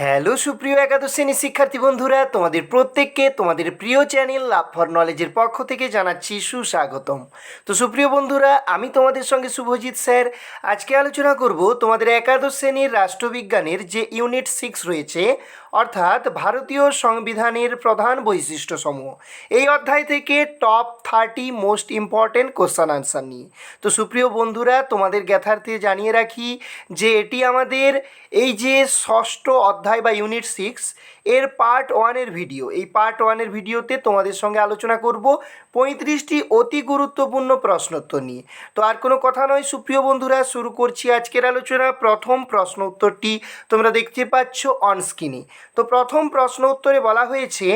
Hello সুপ্রিয় একাদশ শ্রেণির শিক্ষার্থী বন্ধুরা, তোমাদের প্রত্যেককে তোমাদের প্রিয় চ্যানেল লাভ ফর নলেজের পক্ষ থেকে জানাচ্ছি সুস্বাগতম। তো সুপ্রিয় বন্ধুরা, আমি তোমাদের সঙ্গে শুভজিৎ স্যার। আজকে আলোচনা করব তোমাদের একাদশ শ্রেণির রাষ্ট্রবিজ্ঞানের যে ইউনিট সিক্স রয়েছে, অর্থাৎ ভারতীয় সংবিধানের প্রধান বৈশিষ্ট্যসমূহ। এই অধ্যায় থেকে top thirty most important question answer নিয়ে। তো সুপ্রিয় বন্ধুরা, তোমাদের জ্ঞাতার্থে জানিয়ে রাখি যে এটি আমাদের এই যে ষষ্ঠ অধ্যায় বা ইউনিট সিক্স এর পার্ট ওয়ানের ভিডিও এই পার্ট ওয়ানের ভিডিওতে তোমাদের সঙ্গে আলোচনা করব পঁয়ত্রিশটি অতি গুরুত্বপূর্ণ প্রশ্নোত্তর নিয়ে। তো আর কোনো কথা নয়, সুপ্রিয় বন্ধুরা, শুরু করছি আজকের আলোচনা। প্রথম প্রশ্ন উত্তরটি তোমরা দেখতে পাচ্ছ অন স্ক্রিনে তো প্রথম প্রশ্ন উত্তরে বলা হয়েছে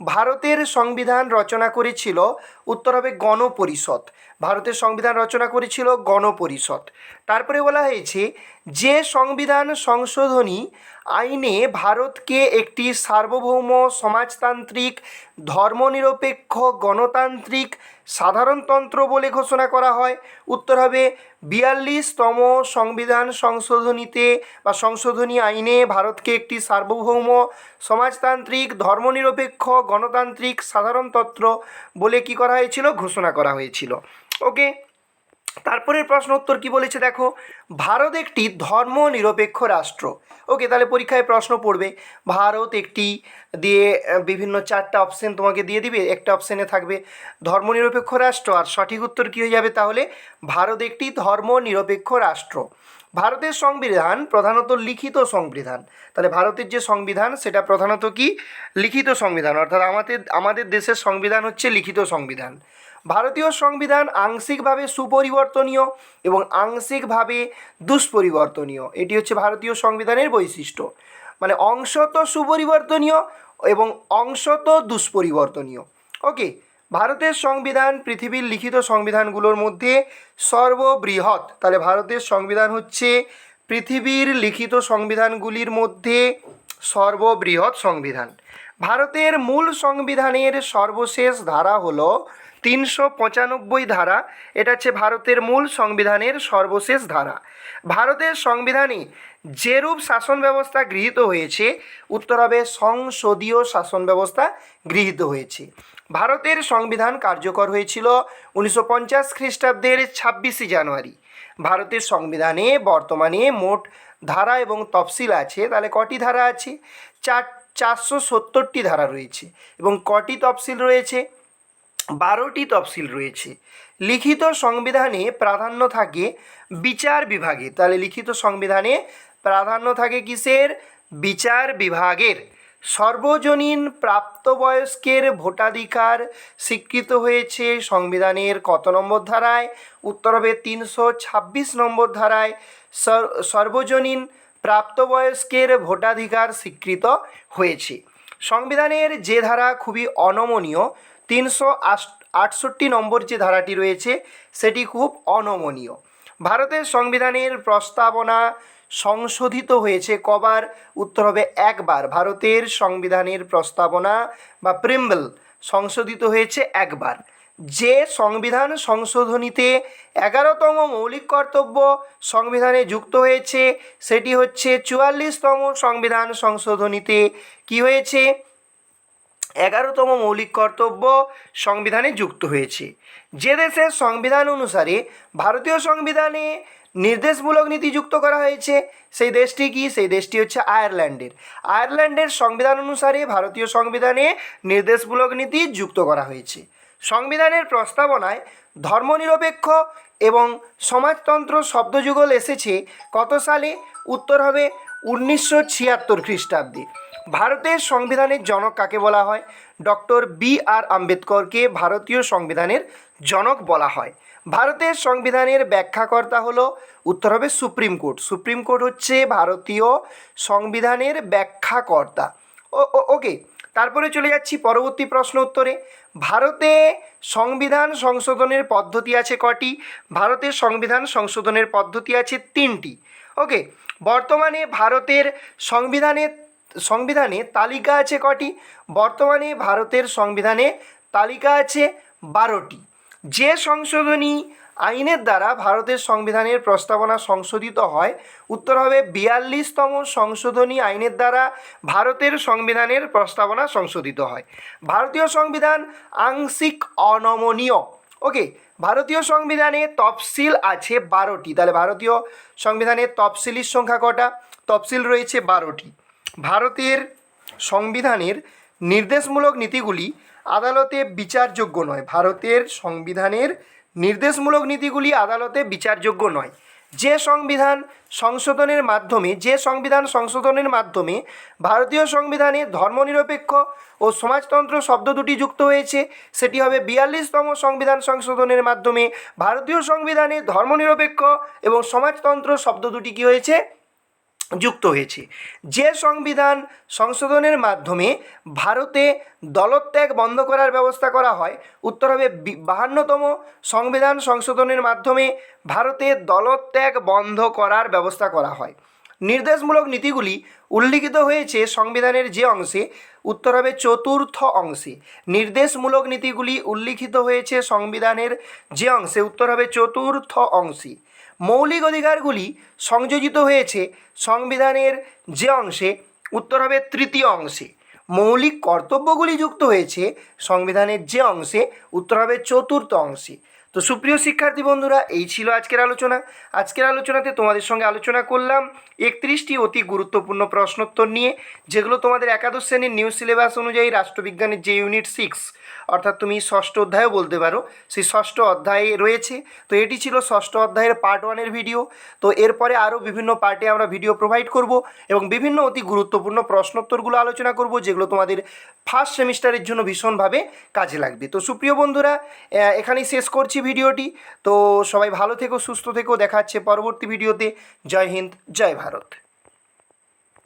ভারতের সংবিধান রচনা করেছিল উত্তর হবে গণপরিষদ। ভারতের সংবিধান রচনা করেছিল গণপরিষদ। তারপরে বলা হয়েছে, যে সংবিধান সংশোধনী আইনে ভারতকে একটি সার্বভৌম সমাজতান্ত্রিক ধর্মনিরপেক্ষ গণতান্ত্রিক সাধারণতন্ত্র বলে ঘোষণা করা হয়। উত্তর হবে, বিয়াল্লিশতম সংবিধান সংশোধনীতে বা সংশোধনী আইনে ভারতকে একটি সার্বভৌম সমাজতান্ত্রিক, ধর্মনিরপেক্ষ, গণতান্ত্রিক সাধারণতন্ত্র বলে কি করা হয়েছিল? ঘোষণা করা হয়েছিল। ওকে তারপরের প্রশ্ন উত্তর কি বলেছে দেখো? ভারত একটি ধর্ম নিরপেক্ষ রাষ্ট্র। ওকে, তাহলে পরীক্ষায় প্রশ্ন পড়বে। ভারত একটি দিয়ে বিভিন্ন চারটা অপশন তোমাকে দিয়ে দিবে। একটা অপশনে থাকবে ধর্মনিরপেক্ষ রাষ্ট্র। আর সঠিক উত্তর কী হয়ে যাবে তাহলে? ভারত একটি ধর্ম নিরপেক্ষ রাষ্ট্র। ভারতের সংবিধান প্রধানত লিখিত সংবিধান। তাহলে ভারতের যে সংবিধান, সেটা প্রধানত কি? লিখিত সংবিধান। অর্থাৎ আমাদের আমাদের দেশের সংবিধান হচ্ছে লিখিত সংবিধান। ভারতীয় সংবিধান আংশিকভাবে সুপরিবর্তনীয় এবং আংশিকভাবে দুষ্পরিবর্তনীয়। এটি হচ্ছে ভারতীয় সংবিধানের বৈশিষ্ট্য। মানে অংশত সুপরিবর্তনীয় এবং অংশত দুষ্পরিবর্তনীয়। ওকে, ভারতের সংবিধান পৃথিবীর লিখিত সংবিধানগুলোর মধ্যে সর্ববৃহৎ। তাহলে ভারতের সংবিধান হচ্ছে পৃথিবীর লিখিত সংবিধানগুলির মধ্যে সর্ববৃহৎ সংবিধান। ভারতের মূল সংবিধানের সর্বশেষ ধারা হলো তিনশো পঁচানব্বই ধারা, এটা হচ্ছে ভারতের মূল সংবিধানের সর্বশেষ ধারা। ভারতের সংবিধানে যেরূপ শাসন ব্যবস্থা গৃহীত হয়েছে, উত্তর হবে সংসদীয় শাসন ব্যবস্থা গৃহীত হয়েছে। ভারতের সংবিধান কার্যকর হয়েছিল উনিশশো পঞ্চাশ খ্রিস্টাব্দের ছাব্বিশে জানুয়ারি। ভারতের সংবিধানে বর্তমানে মোট ধারা এবং তফসিল আছে, তাহলে কটি ধারা আছে? চার, চারশো সত্তরটি ধারা রয়েছে এবং কটি তফসিল রয়েছে? বারোটি তফসিল রয়েছে। লিখিত সংবিধানে প্রাধান্য থাকে বিচার বিভাগে। তাহলে লিখিত সংবিধানে প্রাধান্য থাকে কিসের? বিচার বিভাগের। সর্বজনীন প্রাপ্তবয়স্কের ভোটাধিকার স্বীকৃত হয়েছে সংবিধানের কত নম্বর ধারায়? উত্তর হবে তিনশো ছাব্বিশ নম্বর ধারায়। সর- সর্বজনীন প্রাপ্তবয়স্কের ভোটাধিকার স্বীকৃত হয়েছে। সংবিধানের যে ধারা খুবই অনমনীয় তিনশো আটষট্টি নম্বর যে ধারাটি রয়েছে, সেটি খুব অনমনীয়। ভারতের সংবিধানের প্রস্তাবনা সংশোধিত হয়েছে কবার? উত্তর হবে একবার। ভারতের সংবিধানের প্রস্তাবনা বা প্রিম্বল সংশোধিত হয়েছে একবার। যে সংবিধান সংশোধনীতে এগারোতম মৌলিক কর্তব্য সংবিধানে যুক্ত হয়েছে, সেটি হচ্ছে চুয়াল্লিশতম সংবিধান সংশোধনীতে কি হয়েছে? এগারোতম মৌলিক কর্তব্য সংবিধানে যুক্ত হয়েছে। যে দেশের সংবিধান অনুসারে ভারতীয় সংবিধানে নির্দেশমূলক নীতি যুক্ত করা হয়েছে, সেই দেশটি কি? সেই দেশটি হচ্ছে আয়ারল্যান্ডের। আয়ারল্যান্ডের সংবিধান অনুসারে ভারতীয় সংবিধানে নির্দেশমূলক নীতি যুক্ত করা হয়েছে। সংবিধানের প্রস্তাবনায় ধর্মনিরপেক্ষ এবং সমাজতন্ত্র শব্দযুগল এসেছে কত সালে? উত্তর হবে উনিশশো ছিয়াত্তর খ্রিস্টাব্দে। ভারতের সংবিধানের জনক কাকে বলা হয়? ডক্টর বি আর আম্বেদকরকে ভারতীয় সংবিধানের জনক বলা হয়। ভারতের সংবিধানের ব্যাখ্যাকর্তা হলো, উত্তর হবে সুপ্রিম কোর্ট। সুপ্রিম কোর্ট হচ্ছে ভারতীয় সংবিধানের ব্যাখ্যাকর্তা। ও ওকে, তারপরে চলে যাচ্ছি পরবর্তী প্রশ্ন উত্তরে। ভারতে সংবিধান সংশোধনের পদ্ধতি আছে কটি? ভারতের সংবিধান সংশোধনের পদ্ধতি আছে তিনটি। ওকে, বর্তমানে ভারতের সংবিধানে সংবিধানে তালিকা আছে কটি? বর্তমানে ভারতের সংবিধানে তালিকা আছে বারোটি। যে সংশোধনী আইনের দ্বারা ভারতের সংবিধানের প্রস্তাবনা সংশোধিত হয়, উত্তর হবে বিয়াল্লিশতম সংশোধনী আইনের দ্বারা ভারতের সংবিধানের প্রস্তাবনা সংশোধিত হয়। ভারতীয় সংবিধান আংশিক অনমনীয়। ওকে, ভারতীয় সংবিধানে তফসিল আছে বারোটি। তাহলে ভারতীয় সংবিধানের তফসিলির সংখ্যা কটা? তফসিল রয়েছে বারোটি। ভারতের সংবিধানের নির্দেশমূলক নীতিগুলি আদালতে বিচারযোগ্য নয়। ভারতের সংবিধানের নির্দেশমূলক নীতিগুলি আদালতে বিচারযোগ্য নয়। যে সংবিধান সংশোধনের মাধ্যমে, যে সংবিধান সংশোধনের মাধ্যমে ভারতীয় সংবিধানে ধর্মনিরপেক্ষ ও সমাজতন্ত্র শব্দ দুটি যুক্ত হয়েছে, সেটি হবে বিয়াল্লিশতম সংবিধান সংশোধনের মাধ্যমে ভারতীয় সংবিধানে ধর্মনিরপেক্ষ এবং সমাজতন্ত্র শব্দ দুটি কী হয়েছে? যুক্ত হয়েছে। যে সংবিধান সংশোধনের মাধ্যমে ভারতে দলত্যাগ বন্ধ করার ব্যবস্থা করা হয়, উত্তর হবে বাহান্নতম সংবিধান সংশোধনের মাধ্যমে ভারতে দলত্যাগ বন্ধ করার ব্যবস্থা করা হয়। নির্দেশমূলক নীতিগুলি উল্লিখিত হয়েছে সংবিধানের যে অংশে, উত্তর হবে চতুর্থ অংশে। নির্দেশমূলক নীতিগুলি উল্লিখিত হয়েছে সংবিধানের যে অংশে, উত্তর হবে চতুর্থ অংশে। মৌলিক অধিকারগুলি সংযোজিত হয়েছে সংবিধানের যে অংশে, উত্তর হবে তৃতীয় অংশে। মৌলিক কর্তব্যগুলি যুক্ত হয়েছে সংবিধানের যে অংশে, উত্তর হবে চতুর্থ অংশে। তো সুপ্রিয় শিক্ষার্থী বন্ধুরা, এই ছিল আজকের আলোচনা। আজকের আলোচনাতে তোমাদের সঙ্গে আলোচনা করলাম একত্রিশটি অতি গুরুত্বপূর্ণ প্রশ্নোত্তর নিয়ে, যেগুলো তোমাদের একাদশ শ্রেণির নিউ সিলেবাস অনুযায়ী রাষ্ট্রবিজ্ঞানের যে ইউনিট সিক্স, অর্থাৎ তুমি ষষ্ঠ অধ্যায়ও বলতে পারো, সেই ষষ্ঠ অধ্যায়ে রয়েছে। তো এটি ছিল ষষ্ঠ অধ্যায়ের পার্ট ওয়ানের ভিডিও তো এরপরে আরও বিভিন্ন পার্টে আমরা ভিডিও প্রোভাইড করব এবং বিভিন্ন অতি গুরুত্বপূর্ণ প্রশ্নোত্তরগুলো আলোচনা করব, যেগুলো তোমাদের ফার্স্ট সেমিস্টারের জন্য ভীষণভাবে কাজে লাগবে। তো সুপ্রিয় বন্ধুরা এখানেই শেষ করছি। ভিডিওটি। তো সবাই ভালো থেকো, সুস্থ থেকো, দেখা হচ্ছে পরবর্তী ভিডিওতে। জয় হিন্দ, জয় ভারত।